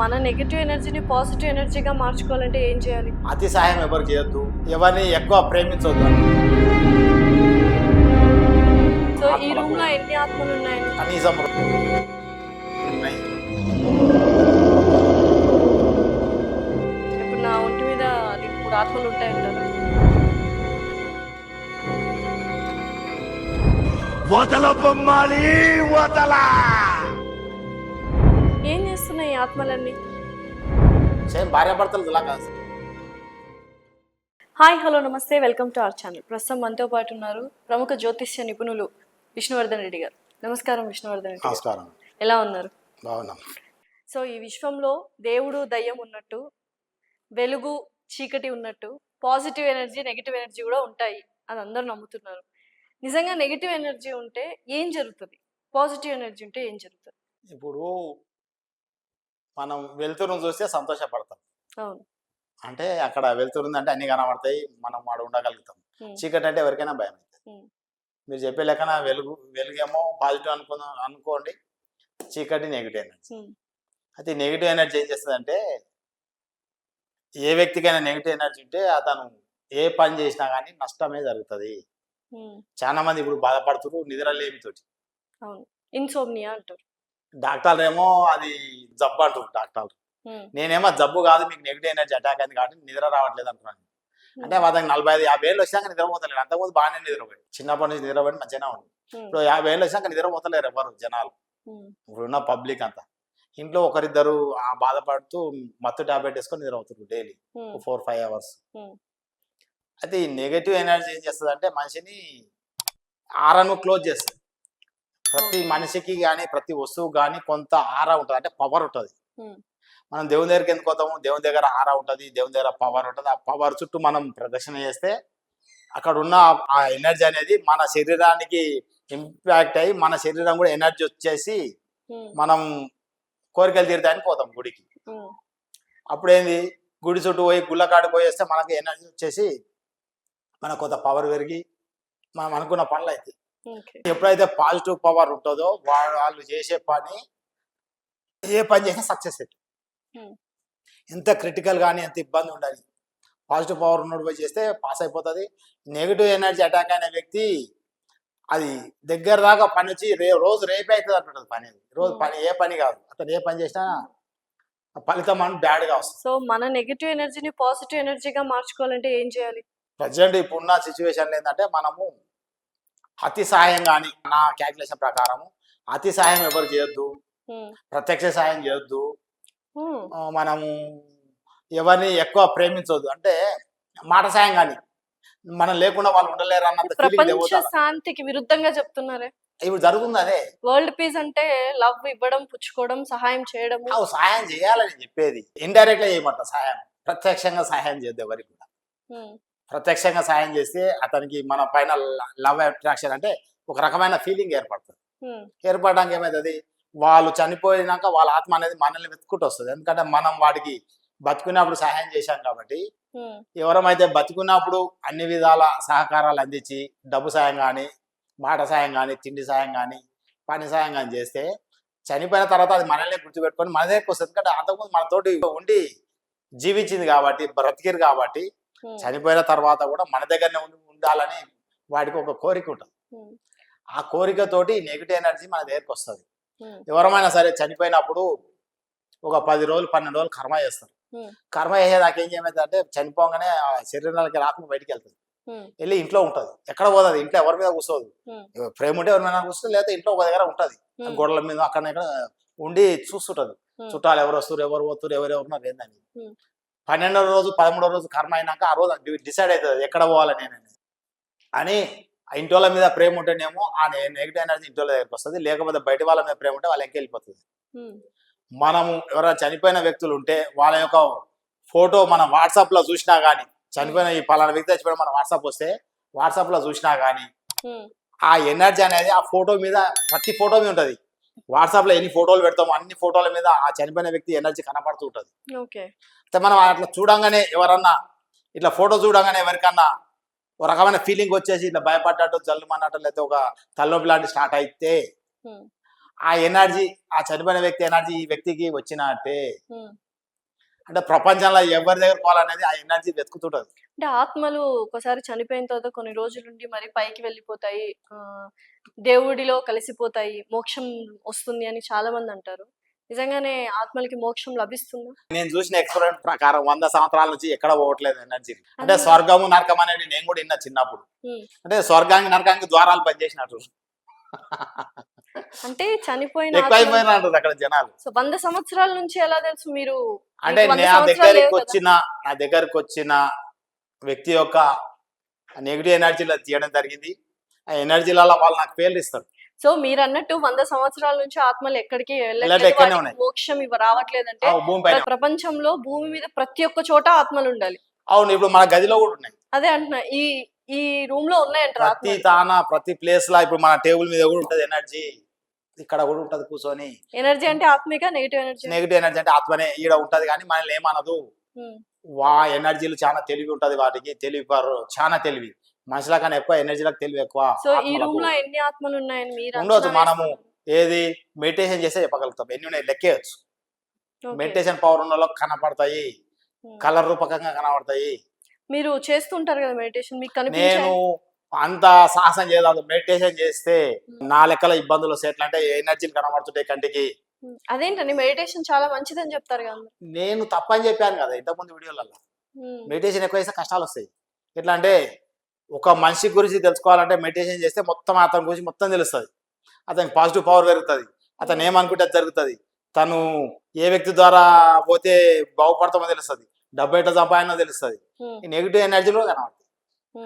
మన నెగిటివ్ ఎనర్జీని పాజిటివ్ ఎనర్జీగా మార్చుకోవాలంటే ఏం చేయాలి? అతి సహాయం ఎవరు చేయొద్దు. ఎవరిని ఎక్కువ ప్రేమించొద్దు సో ఈ రూమ్లో ఎన్ని ఆత్మలు ఉన్నాయండి? కనీసం ఉన్నాయి. ఇప్పుడు నా ఒంటి మీద అది మూడు ఆత్మలు ఉంటాయంటారు? వదల బొమ్మాలి వదల! ఆత్మలన్నీ. సేమ్ భార్యాభర్తలు ఇలా కాదు. సార్. హాయ్ హలో నమస్తే వెల్కమ్ టు అవర్ ఛానల్. ప్రస్తుతం మనతో పాటు ఉన్నారు ప్రముఖ జ్యోతిష్య నిపుణులు విష్ణువర్ధన్ రెడ్డి గారు. నమస్కారం విష్ణువర్ధన్ రెడ్డి. నమస్కారం. ఎలా ఉన్నారు? బాగున్నాం. సో ఈ విశ్వంలో దేవుడు దయ్యం ఉన్నట్టు వెలుగు చీకటి ఉన్నట్టు పాజిటివ్ ఎనర్జీ నెగిటివ్ ఎనర్జీ కూడా ఉంటాయి అని అందరూ నమ్ముతున్నారు. నిజంగా నెగిటివ్ ఎనర్జీ ఉంటే ఏం జరుగుతుంది? పాజిటివ్ ఎనర్జీ ఉంటే ఏం జరుగుతుంది? ఇప్పుడు మనం వెళ్తురును చూస్తే సంతోషపడతాం. అంటే అక్కడ వెళ్తురుందంటే అన్ని కనబడతాయి మనం వాడు ఉండగలుగుతాం. చీకటి అంటే ఎవరికైనా భయం అవుతుంది. మీరు చెప్పే లెక్కన వెలుగు వెలుగేమో పాజిటివ్ అనుకుందాం అనుకోండి చీకటి నెగిటివ్ ఎనర్జీ. అయితే నెగిటివ్ ఎనర్జీ ఏం చేస్తుందంటే ఏ వ్యక్తికైనా నెగిటివ్ ఎనర్జీ ఉంటే అతను ఏ పని చేసినా కానీ నష్టమే జరుగుతుంది. చాలా మంది ఇప్పుడు బాధపడుతున్నారు నిద్రలేమితోటి అవును. ఇన్సోమ్నియా అంటారు. డాక్టర్లు ఏమో అది జబ్బు అంటారు డాక్టర్లు. నేనేమో జబ్బు కాదు మీకు నెగిటివ్ ఎనర్జీ అటాక్ అయింది కాబట్టి నిద్ర రావట్లేదు అంటున్నాను అంటే అతనికి నలభై ఐదు యాభై ఏళ్ళు వచ్చాక నిద్రపోతలేడు. అంతకుముందు బాగానే నిద్రపోయి చిన్నప్పటి నుంచి నిద్రపోయి మంచిగానే ఉంది ఇప్పుడు యాభై ఏళ్ళు వచ్చాక నిద్రపోతలేరు ఎవరు జనాలు. ఇప్పుడున్న పబ్లిక్ అంతా. ఇంట్లో ఒకరిద్దరు ఆ బాధపడుతూ మత్తు టాబ్లెట్ వేసుకొని నిద్రపోతారు డైలీ. Four five hours. అయితే ఈ నెగటివ్ ఎనర్జీ ఏం చేస్తుంది అంటే మనిషిని ఆరను క్లోజ్ చేస్తుంది. ప్రతి మనిషికి కానీ ప్రతి వస్తువు కానీ కొంత ఆర ఉంటుంది. అంటే పవర్ ఉంటుంది. మనం దేవుని దగ్గరికి ఎందుకు పోతాము? దేవుని దగ్గర ఆర ఉంటుంది దేవుని దగ్గర పవర్ ఉంటుంది. ఆ పవర్ చుట్టూ మనం ప్రదక్షిణ చేస్తే అక్కడ ఉన్న ఆ ఎనర్జీ అనేది మన శరీరానికి ఇంపాక్ట్ అయ్యి మన శరీరం కూడా ఎనర్జీ వచ్చేసి మనం కోరికలు తీరుతాయని పోతాం గుడికి. అప్పుడేంది? గుడి చుట్టూ పోయి గుళ్ళకాడికి పోయేస్తే మనకి ఎనర్జీ వచ్చేసి మనకు కొంత పవర్ పెరిగి మనం అనుకున్న పనులు అవుతాయి ఎప్పుడైతే పాజిటివ్ పవర్ ఉంటుందో వాళ్ళు చేసే పని ఏ పని చేసినా సక్సెస్ అవుతుంది. ఎంత క్రిటికల్ కానీ ఎంత ఇబ్బంది ఉండాలి. పాజిటివ్ పవర్ ఉన్నోడు పోయి చేస్తే పాస్ అయిపోతుంది. నెగిటివ్ ఎనర్జీ అటాక్ అయిన వ్యక్తి అది దగ్గర దాకా పని వచ్చి రే రోజు రేపే అవుతుంది అంటుంటుంది పని. రోజు. పని ఏ పని కాదు. అతను ఏ పని చేసినా ఫలితం అని బ్యాడ్గా వస్తుంది. సో మన నెగిటివ్ ఎనర్జీని పాజిటివ్ ఎనర్జీగా మార్చుకోవాలంటే ఏం చేయాలి? ప్రజెంట్ ఇప్పుడున్న సిచ్యువేషన్ ఏంటంటే మనము అతి సాయం కానీ నా క్యాల్కులేషన్ ప్రకారము అతి సాయం ఎవరు చేయొద్దు? ప్రత్యక్ష సాయం చేయొద్దు. మనము ఎవరిని ఎక్కువ ప్రేమించొద్దు. అంటే మాట సాయం కానీ మనం లేకుండా వాళ్ళు ఉండలేరు అన్నంత ప్రపంచ శాంతికి విరుద్ధంగా చెప్తున్నారే? ఇప్పుడు జరుగుతుంది అదే. వరల్డ్ పీస్ అంటే లవ్ ఇవ్వడం పుచ్చుకోవడం సహాయం చేయడం సహాయం చేయాలని చెప్పేది. ఇండైరెక్ట్గా చేయమంట సహాయం. ప్రత్యక్షంగా సహాయం చేయొద్దు ఎవరికి కూడా. ప్రత్యక్షంగా సహాయం చేస్తే అతనికి మన పైన లవ్ అట్రాక్షన్ అంటే ఒక రకమైన ఫీలింగ్ ఏర్పడుతుంది. ఏర్పడడానికి ఏమవుతుంది వాళ్ళు చనిపోయినాక వాళ్ళ ఆత్మ అనేది మనల్ని వెతుకుంటూ వస్తుంది. ఎందుకంటే మనం వాడికి బతుకున్నప్పుడు సహాయం చేశాం కాబట్టి ఎవరమైతే బతుకున్నప్పుడు అన్ని విధాల సహకారాలు అందించి డబ్బు సాయం కానీ మాట సాయం కానీ తిండి సాయం కానీ పని సాయం కానీ చేస్తే చనిపోయిన తర్వాత అది మనల్ని గుర్తుపెట్టుకొని మన దగ్గరికి వస్తుంది. ఎందుకంటే అంతకుముందు మనతోటి ఉండి జీవించింది కాబట్టి బ్రతికిరు కాబట్టి చనిపోయిన తర్వాత కూడా మన దగ్గరనే ఉండి ఉండాలని వాడికి ఒక కోరిక ఉంటుంది. ఆ కోరికతోటి నెగిటివ్ ఎనర్జీ మన దగ్గరికి వస్తుంది. ఎవరమైనా సరే చనిపోయినప్పుడు ఒక పది రోజులు పన్నెండు రోజులు కర్మ చేస్తారు. కర్మ చేసేదాకా ఏం చేయమైతే అంటే చనిపోగానే ఆ శరీరాలకి ఆత్మ బయటికి వెళ్తుంది. వెళ్ళి ఇంట్లో ఉంటుంది. ఎక్కడ పోతుంది ఇంట్లో ఎవరి మీద కూర్చోదు. ప్రేమ ఉంటే ఎవరి మీద కూర్చొని లేకపోతే ఇంట్లో ఒక దగ్గర ఉంటుంది. గోడల మీద అక్కడ ఇక్కడ ఉండి చూస్తుంటది. చుట్టాలు ఎవరు వస్తారు ఎవరు పోతున్నారు ఎవరు ఎవరున్నారు ఏందని. పన్నెండో రోజు పదమూడో రోజు కర్మ అయినాక ఆ రోజు డిసైడ్ అవుతుంది ఎక్కడ పోవాలి నేను అని ఆ ఇంటి వాళ్ళ మీద ప్రేమ ఉంటేనేమో ఆ నెగిటివ్ ఎనర్జీ ఇంటి వాళ్ళ దగ్గరికి వస్తుంది. లేకపోతే బయట వాళ్ళ మీద ప్రేమ ఉంటే వాళ్ళకి వెళ్ళిపోతుంది. మనము ఎవరైనా చనిపోయిన వ్యక్తులు ఉంటే వాళ్ళ యొక్క ఫోటో మనం వాట్సాప్లో చూసినా గానీ చనిపోయిన ఈ పలానా వ్యక్తి చచ్చిపోయిన మన వాట్సాప్ వస్తే వాట్సాప్లో చూసినా గానీ ఆ ఎనర్జీ అనేది ఆ ఫోటో మీద ప్రతి ఫోటో మీద ఉంటది. వాట్సాప్లో ఎన్ని ఫోటోలు పెడతామో అన్ని ఫోటోల మీద ఆ చనిపోయిన వ్యక్తి ఎనర్జీ కనపడుతూ ఉంటది. మనం అట్లా చూడంగానే ఎవరన్నా ఇట్లా ఫోటో చూడంగానే ఎవరికన్నా ఒక రకమైన ఫీలింగ్ వచ్చేసి ఇట్లా భయపడ్డట్టు జల్లుమన్నట్టు లేకపోతే ఒక తలనొప్పి లాంటి స్టార్ట్ అయితే ఆ ఎనర్జీ ఆ చనిపోయిన వ్యక్తి ఎనర్జీ ఈ వ్యక్తికి వచ్చినట్టే. అంటే ప్రపంచంలో ఎవరి దగ్గర పోవాలనేది ఆ ఎనర్జీ వెతుకుతుంటది. అంటే ఆత్మలు ఒకసారి చనిపోయిన తర్వాత కొన్ని రోజులుండి మరి పైకి వెళ్ళిపోతాయి దేవుడిలో కలిసిపోతాయి మోక్షం వస్తుంది అని చాలా మంది అంటారు. నిజంగానే ఆత్మలకి మోక్షం లభిస్తుందా? నేను చూసిన ఎక్స్పెరిమెంట్ ప్రకారం వంద సంవత్సరాల నుంచి ఎక్కడ పోవట్లేదు ఎనర్జీ. అంటే. స్వర్గము నరకం అనేది నేను కూడా విన్నా చిన్నప్పుడు. అంటే స్వర్గానికి నరకానికి ద్వారాలు పనిచేసినట్టు. అంటే చనిపోయిన అక్కడ జనాలు. సో వంద సంవత్సరాల నుంచి ఎలా తెలుసు మీరు? అంటే నా దగ్గరికి? వచ్చిన నా దగ్గరకు వచ్చిన వ్యక్తి యొక్క నెగిటివ్ ఎనర్జీలో తీయడం జరిగింది. ఆ ఎనర్జీలలో వాళ్ళు నాకు పేర్లు ఇస్తారు. సో మీరు అన్నట్టు వంద సంవత్సరాల నుంచి ఆత్మలు ఎక్కడికి. మోక్షం ఇవ్వ రావట్లేదంటే భూమి పైన ప్రపంచంలో భూమి మీద ప్రతి ఒక్క చోట ఆత్మలు ఉండాలి. అవును ఇప్పుడు మన గదిలో కూడా ఉన్నాయి. అదే అంటున్నా ఈ ఈ రూమ్లో ఉన్నాయంటారు ప్రతి తాన ప్రతి ప్లేస్ లా ఇప్పుడు మన టేబుల్ మీద కూడా ఉంటది ఎనర్జీ. ఇక్కడ కూడా ఉంటది కూర్చొని. ఎనర్జీ అంటే ఆత్మిక నెగిటివ్ ఎనర్జీ? నెగిటివ్ ఎనర్జీ అంటే ఆత్మనే ఈడ ఉంటది కానీ మనల్ని ఏమనదు. వా ఎనర్జీలు చాలా తెలివి ఉంటది వాటికి. తెలివి చాలా తెలివి. మనుషుల కన్నా ఎక్కువ ఎనర్జీలకు తెలివి ఎక్కువ సో ఈ ఆత్మలకు. రూమ్లో ఎన్ని ఆత్మలు ఉన్నాయని మీరు ఉండవచ్చు అంచనా మనము? ఏది? మెడిటేషన్ చేస్తే చెప్పగలుగుతాం. ఎన్ని ఉన్నాయి? లెక్కేయచ్చు. మెడిటేషన్ పవర్ ఉన్న వాళ్ళకి కనపడతాయి. కలర్ రూపకంగా కనబడతాయి మీరు చేస్తుంటారు కదా మెడిటేషన్ మీకు నేను అంత సాహసం చేయలేదు. మెడిటేషన్ చేస్తే నా లెక్కల ఇబ్బందులు వస్తాయి. ఎట్లా అంటే ఎనర్జీలు కనబడుతుంటాయి కంటికి. అదేంటండి? మెడిటేషన్ చాలా మంచిదని చెప్తారు కదా. నేను తప్పని చెప్పాను కదా ఇంతకుముందు వీడియోలలో. ఉమ్. మెడిటేషన్ ఎక్కువ చేస్తే కష్టాలు వస్తాయి. ఎట్లా అంటే ఒక మనిషి గురించి తెలుసుకోవాలంటే మెడిటేషన్ చేస్తే మొత్తం అతని గురించి మొత్తం తెలుస్తుంది. అతనికి పాజిటివ్ పవర్ పెరుగుతుంది. అతను ఏమనుకుంటే జరుగుతుంది. తను ఏ వ్యక్తి ద్వారా పోతే బాగుపడతామో తెలుస్తుంది. డబ్బు ఎట్లా సంపాదనో తెలుస్తుంది. నెగిటివ్ ఎనర్జీలో కనబడుతుంది.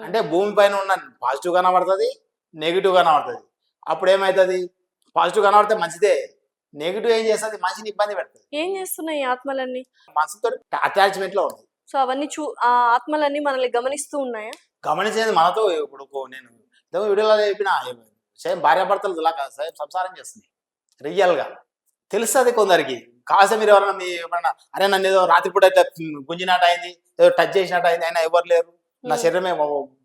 అంటే భూమి పైన ఉన్న పాజిటివ్ కనబడుతుంది నెగిటివ్ కనబడుతుంది. అప్పుడు ఏమవుతుంది పాజిటివ్ కనబడితే మంచిదే. నెగిటివ్ ఏం చేస్తుంది? మనిషిని ఇబ్బంది పెడుతుంది. ఏం చేస్తున్నాయి ఆత్మలన్నీ? మనసుతో అటాచ్మెంట్లో ఉంది సో అవన్నీ చూ ఆ ఆత్మలన్నీ మనల్ని గమనిస్తూ ఉన్నాయా? గమనించేది మనతో ఇప్పుడు నేను వీడియోలో చెప్పిన సేమ్ భార్యాభర్తలు ఇలా కాదు సేమ్ సంసారం చేస్తుంది రియల్గా. తెలుస్తుంది కొందరికి. కాసే మీరు ఎవరైనా మీ ఎవరైనా అరే నన్ను ఏదో రాత్రిపూట ఇట్లా గుంజినట్టు అయింది ఏదో టచ్ చేసినట్టు అయింది అయినా ఎవరు లేరు. నా. శరీరమే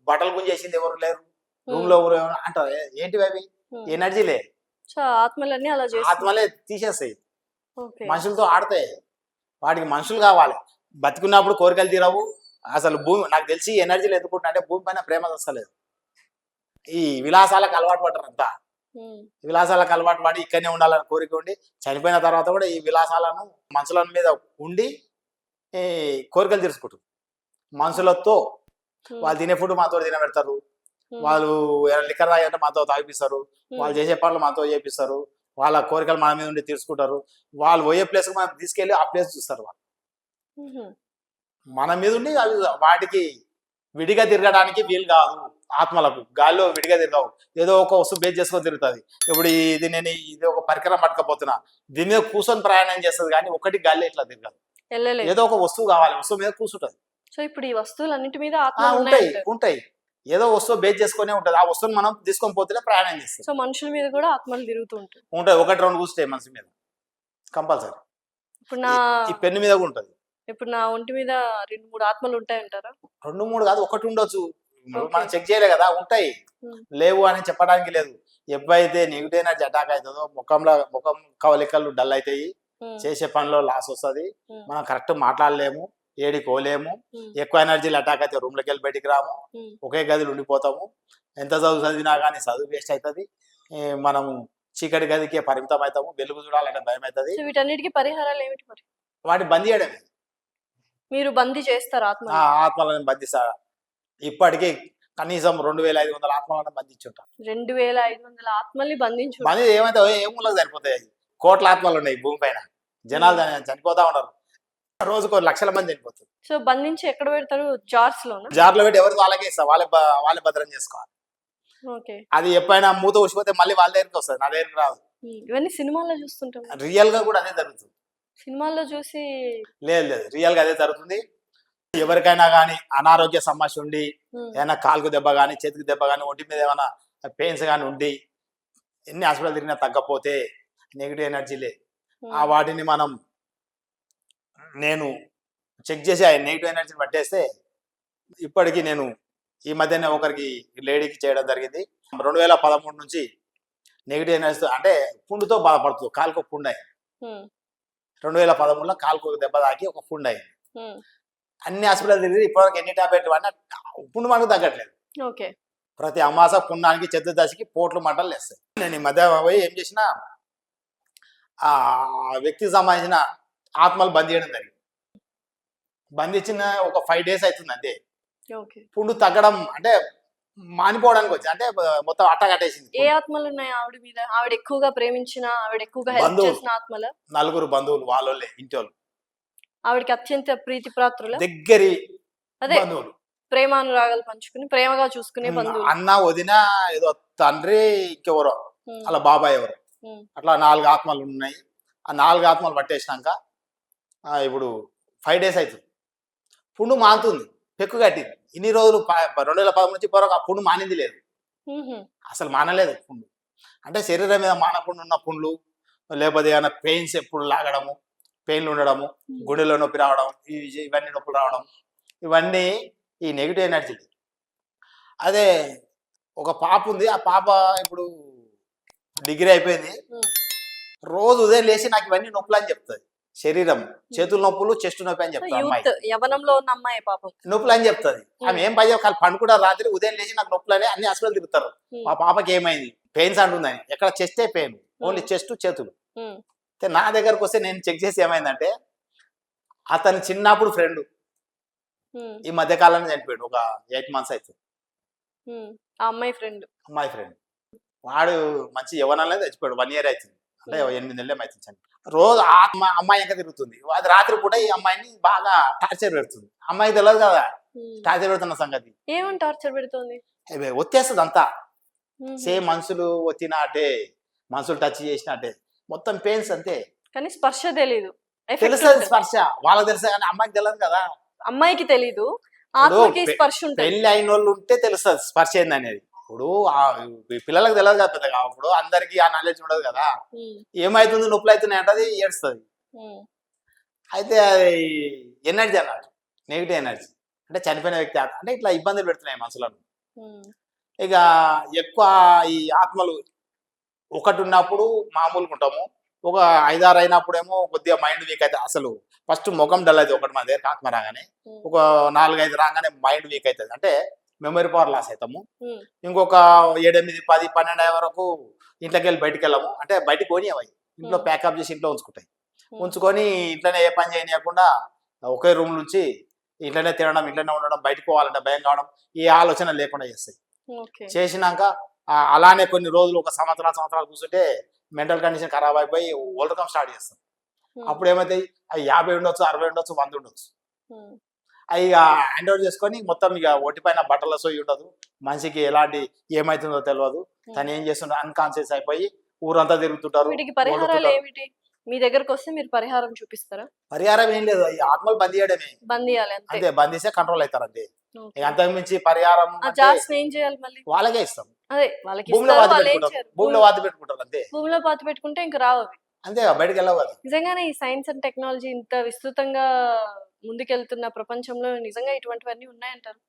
బట్టలు గుంజేసింది ఎవరు లేరు. రూమ్లో ఎవరు అంటారు. ఏంటివి అవి. ఎనర్జీలే ఆత్మలన్నీ అలా ఆత్మలే తీసేస్తాయి. మనుషులతో ఆడతాయి. వాటికి మనుషులు కావాలి. బతికున్నప్పుడు కోరికలు తీరవు. అసలు భూమి నాకు తెలిసి ఎనర్జీలు ఎందుకుంటున్నా అంటే భూమి పైన ప్రేమ వస్తలేదు ఈ విలాసాలకు అలవాటు పడ్డారు అంతా. విలాసాలకు అలవాటు పడి ఇక్కడనే ఉండాలని కోరిక ఉండి చనిపోయిన తర్వాత కూడా ఈ విలాసాలను మనుషుల మీద ఉండి కోరికలు తీర్చుకుంటారు మనుషులతో. వాళ్ళు తినే ఫుడ్ మాతో తినబెడతారు. వాళ్ళు లిక్కర్ తాగంటే మాతో తాగిపిస్తారు. వాళ్ళు చేసే పనులు మాతో చేపిస్తారు వాళ్ళ కోరికలు మన మీద ఉండి తీర్చుకుంటారు వాళ్ళు పోయే ప్లేస్కి మనం తీసుకెళ్ళి ఆ ప్లేస్ చూస్తారు వాళ్ళు. మన మీద ఉండి అవి వాటికి విడిగా తిరగడానికి వీలు కాదు ఆత్మలకు గాల్లో విడిగా తిరగవు. ఏదో ఒక వస్తువు బేస్ చేసుకొని తిరుగుతుంది. ఇప్పుడు ఇది నేను ఇది ఒక పరికరం పట్టుకపోతున్నా. దీని మీద కూర్చొని ప్రయాణం చేస్తుంది కానీ ఒకటి గాల్లో ఇట్లా తిరగదు. ఏదో ఒక వస్తువు కావాలి. వస్తువు మీద కూర్చుంటది. సో ఇప్పుడు ఈ వస్తువులన్నిటి మీద ఆ, ఆత్మలు ఉంటాయి ఉంటాయి. ఏదో వస్తువు బేస్ చేసుకునే ఉంటది. ఆ వస్తువుని మనం తీసుకొని పోతేనే ప్రయాణం చేస్తుంది. సో మనుషుల మీద కూడా ఆత్మలు తిరుగుతూ ఉంటాయి. ఉంటాయి. ఒకటి రెండు కూర్చుంటాయి మనసు మీద. కంపల్సరీ. ఇప్పుడు నా ఈ పెన్ను మీద కూడా ఉంటుంది. ఇప్పుడు నా ఒంటి మీద రెండు మూడు ఆత్మలు ఉంటాయంటారా? రెండు మూడు కాదు ఒకటి ఉండొచ్చు. మనం చెక్ చేయలే కదా ఉంటాయి. లేవు అని చెప్పడానికి లేదు. ఎప్పుడైతే నెగిటివ్ ఎనర్జీ అటాక్ అవుతుందో ముఖంలో ముఖం కవలికలు డల్ అవుతాయి. చేసే పనిలో లాస్ వస్తుంది. మనం కరెక్ట్ మాట్లాడలేము ఏడికి పోలేము ఉమ్. ఎక్కువ ఎనర్జీలు అటాక్ అయితే రూమ్లోకి వెళ్ళి బయటికి రాము. ఒకే గదిలో ఉండిపోతాము. ఎంత చదువు చదివినా కానీ చదువు వేస్ట్ అవుతుంది మనం చీకటి గదికే పరిమితం అవుతాము. వెలుగు చూడాలంటే భయం అవుతుంది. వీటన్నిటికీ పరిహారాలు ఏమిటి మరి? వాటిని బంద్ చేయడమే. మీరు బందీ చేస్తారు ఆత్మ ఆత్మలను బంధిస్తారు ఇప్పటికీ కనీసం రెండు వేల ఐదు వందల ఆత్మలను బంధించుంటాం రెండు వేల ఐదు వందల ఆత్మల్ని బంధించు బంధి ఏమైతే ఏ మూలకు సరిపోతాయి. కోట్ల ఆత్మలు ఉన్నాయి భూమి పైన. జనాలు దాని- చనిపోతా ఉన్నారు. రోజుకో లక్షల మంది చనిపోతారు. సో బంధించి ఎక్కడ పెడతారు? జార్స్ లోనా జార్లో పెట్టి ఎవరికి వాళ్ళకే ఇస్తారు. వాళ్ళే వాళ్ళే భద్రం చేసుకోవాలి. అది ఎప్పుడైనా మూత ఊసిపోతే మళ్ళీ వాళ్ళ దగ్గరికి వస్తుంది. నా దగ్గరికి రాదు. ఉమ్. ఇవన్నీ సినిమాల్లో చూస్తుంటాం రియల్గా కూడా అదే జరుగుతుంది. సినిమాల్లో చూసి లేదు లేదు. రియల్గా అదే జరుగుతుంది. ఎవరికైనా కానీ అనారోగ్య సమస్య ఉండి ఏమైనా కాలుకు దెబ్బ కానీ చేతికి దెబ్బ కానీ ఒంటి మీద ఏమైనా పెయిన్స్ కానీ ఉండి ఎన్ని హాస్పిటల్ తిరిగినా తగ్గపోతే నెగిటివ్ ఎనర్జీలే ఆ వాటిని మనం నేను చెక్ చేసి ఆ నెగిటివ్ ఎనర్జీని పట్టేస్తే ఇప్పటికీ నేను ఈ మధ్యనే ఒకరికి లేడీకి చేయడం జరిగింది. రెండు వేల పదమూడు నుంచి నెగిటివ్ ఎనర్జీ అంటే పుండుతో బాధపడుతుంది. కాలుకు పుండు అయింది రెండు వేల పదమూడులో కాలుకు ఒక దెబ్బ తాకి ఒక పుండు అయింది అన్ని హాస్పిటల్ తిరిగి ఇప్పటివరకు ఎన్ని టాబ్లెట్లు వాడినా పుండు మనకు తగ్గట్లేదు. ఓకే. ప్రతి అమాస పుణ్యానికి చతుర్దశికి పోట్లు మంటలు వేస్తాయి నేను ఈ మధ్య పోయి ఏం చేసిన ఆ వ్యక్తికి సంబంధించిన ఆత్మలు బంద్ చేయడం జరిగింది. బంధించిన ఒక ఫైవ్ డేస్ అవుతుంది అంతే. పుండు తగ్గడం అంటే మానిపోవడానికి వచ్చి? అంటే మొత్తం అట్ట కట్టేసింది ఏ ఆత్మలు ఉన్నాయి ఆవిడ మీద? ఆవిడ ఎక్కువగా ప్రేమించిన ఆవిడ ఎక్కువగా హెల్ప్ బంధువులు. చేసిన ఆత్మల? నలుగురు బంధువులు వాళ్ళోళ్ళే ఇంటి వాళ్ళు. ఆవిడకి అత్యంత ప్రీతి పాత్రుల? దగ్గరి అదే బంధువులు. ప్రేమానురాగాలు పంచుకుని ప్రేమగా చూసుకునే బంధువులు. అన్న వదిన ఏదో తండ్రి ఇంకెవరో. అలా బాబాయ్ ఎవరు? అట్లా నాలుగు ఆత్మలు ఉన్నాయి. ఆ నాలుగు ఆత్మలు పట్టేసినాక ఇప్పుడు ఫైవ్ డేస్ అవుతుంది పుండు మానుతుంది పెక్కు కట్టింది. ఇన్ని రోజులు రెండు వేల పదమూడు నుంచి ఇప్పటివరకు ఆ పుండు మానింది లేదు. అసలు మానలేదు పుండు. అంటే శరీరం మీద మానకుండా ఉన్న పుండ్లు లేకపోతే ఏమైనా పెయిన్స్ ఎప్పుడు లాగడము పెయిన్లు ఉండడము గుండెలో నొప్పి రావడం ఇవి ఇవన్నీ నొప్పులు రావడం ఇవన్నీ ఈ నెగిటివ్ ఎనర్జీ. అదే ఒక పాప ఉంది ఆ పాప ఇప్పుడు డిగ్రీ అయిపోయింది. రోజు ఉదయం లేచి నాకు ఇవన్నీ నొప్పులు అని చెప్తుంది. శరీరం చేతుల నొప్పులు చెస్ట్ నొప్పి అని యూత్ యవనంలో ఉన్న అమ్మాయి పాపం. నొప్పులు అని చెప్తుంది. ఆమె ఏం పని కాదు పండుకుంటా రాత్రి ఉదయం లేచి నాకు నొప్పులు అని అన్ని హాస్పిటల్ తిరుగుతారు మా పాపకి ఏమైంది? పెయిన్స్ అంటుందని. ఎక్కడ చెస్టే పెయిన్. ఓన్లీ చెస్ట్ చేతులు. నా దగ్గరకు వస్తే నేను చెక్ చేసి ఏమైందంటే అతని చిన్నప్పుడు ఫ్రెండ్ ఈ మధ్య కాలంలో చనిపోయాడు ఒక ఎయిట్ మంత్స్. ఆ అమ్మాయి ఫ్రెండ్. అమ్మాయి ఫ్రెండ్. వాడు మంచి యవనంలో చచ్చిపోయాడు వన్ ఇయర్ అవుతుంది అంటే ఎనిమిది నెలలు అవుతుంది చనిపోయి రోజు ఆ అమ్మాయి ఇంకా తిరుగుతుంది. అది రాత్రి పూట ఈ అమ్మాయిని బాగా టార్చర్ పెడుతుంది. అమ్మాయికి తెలియదు కదా టార్చర్ పెడుతున్న సంగతి. ఏమని టార్చర్ పెడుతుంది? వచ్చేస్తుంది అంతా సేమ్ మనుషులు వచ్చినట్టే మనుషులు టచ్ చేసినట్టే మొత్తం పెయిన్స్ అంతే. కానీ స్పర్శ తెలీదు. తెలుస్తుంది. స్పర్శ. వాళ్ళకి తెలుసు కానీ అమ్మాయికి తెలియదు కదా. అమ్మాయికి తెలీదు. ఆత్మకి స్పర్శ ఉంటుంది. పెళ్ళి అయిన వాళ్ళు ఉంటే తెలుస్తుంది స్పర్శ ఏంది అనేది ఇప్పుడు ఆ పిల్లలకు తెలియదు కదా పెద్దగా. అప్పుడు అందరికి ఆ నాలెడ్జ్ ఉండదు కదా. ఏమైతుంది? నొప్పులు అవుతున్నాయి అంటే అది ఏడుస్తుంది అయితే అది ఎనర్జీ అన్నట్టు నెగిటివ్ ఎనర్జీ. అంటే చనిపోయిన వ్యక్తి. అంటే ఇట్లా ఇబ్బందులు పెడుతున్నాయి మనుషులను. ఉమ్, ఇక ఎక్కువ ఈ ఆత్మలు ఒకటి ఉన్నప్పుడు మామూలుగా ఉంటాము. ఒక ఐదారు అయినప్పుడేమో కొద్దిగా మైండ్ వీక్ అయితే అసలు ఫస్ట్ ముఖం డల్ అయితే ఒకటి మన దగ్గర ఆత్మ రాగానే ఒక నాలుగైదు రాగానే మైండ్ వీక్ అవుతుంది అంటే మెమరీ పవర్ లాస్ అవుతాము ఇంకొక ఏడెనిమిది పది పన్నెండు అయ్యే వరకు ఇంట్లోకి వెళ్ళి బయటికి వెళ్ళము అంటే బయటికి పోనీయవి ఇంట్లో. ప్యాకప్ చేసి ఇంట్లో ఉంచుకుంటాయి. ఉంచుకొని ఇంట్లోనే ఏ పని చేయనీయకుండా ఒకే రూమ్ నుంచి ఇంట్లోనే తినడం ఇంట్లోనే ఉండడం బయటకు పోవాలంటే భయం కావడం ఏ ఆలోచన లేకుండా చేస్తాయి. చేసినాక అలానే కొన్ని రోజులు ఒక సంవత్సరాలు సంవత్సరాలు కూర్చుంటే మెంటల్ కండిషన్ ఖరాబ్ అయిపోయి ఓల్డకం స్టార్ట్ చేస్తాం. అప్పుడు ఏమవుతాయి అవి యాభై ఉండొచ్చు అరవై ఉండొచ్చు వంద ఉండొచ్చు. అవి ఇక హ్యాండ్ చేసుకొని మొత్తం ఇక ఒంటి పైన బట్టల సోయి ఉండదు. మనిషికి ఎలాంటి ఏమైతుందో తెలియదు తను ఏం చేస్తుండో అన్కాన్షియస్ అయిపోయి ఊరంతా తిరుగుతుంటారు మీ దగ్గరకు వస్తే మీరు పరిహారం చూపిస్తారా? పరిహారం ఏం లేదు. ఆత్మలు బంద్ చేయడమే. బందీయాలి అంతే. అంతే బంధిస్తే కంట్రోల్ అవుతారు అంతే అంతకు మించి పరిహారం వాళ్ళకే ఇస్తాం. అదే వాళ్ళకి భూమిలో ఇస్తారు, వాతి వాళ్ళు ఏం పెట్టుకుంటారు. చేయరు భూమిలో వాతి పెట్టుకుంటారు అంతే. భూమిలో పాతి పెట్టుకుంటే ఇంకా రావు అవి. అంతే బయటకు వెళ్ళవు నిజంగానే ఈ సైన్స్ అండ్ టెక్నాలజీ ఇంత విస్తృతంగా ముందుకెళ్తున్న ప్రపంచంలో నిజంగా ఇటువంటివన్నీ ఉన్నాయంటారు?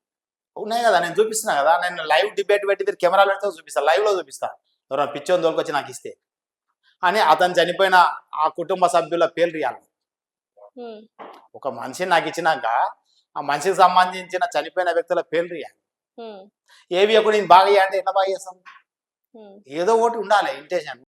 ఉన్నాయి కదా నేను చూపిస్తున్నా కదా నేను లైవ్ డిబేట్ పెట్టి మీరు కెమెరాలు పెడితే చూపిస్తాను లైవ్లో చూపిస్తా. ఎవరైనా పిచ్చోని తోలుకొచ్చి నాకు ఇస్తే. అని అతను చనిపోయిన ఆ కుటుంబ సభ్యుల పేర్లు ఇవ్వాలి ఉమ్, ఒక మనిషి నాకు ఇచ్చినాక ఆ మనిషికి సంబంధించిన చనిపోయిన వ్యక్తుల పేర్లు ఇవ్వాలి ఏవి ఒకటి నేను బాగా అంటే ఎట్లా బాగా చేస్తాం. ఏదో ఒకటి ఉండాలి ఇంటెన్షన్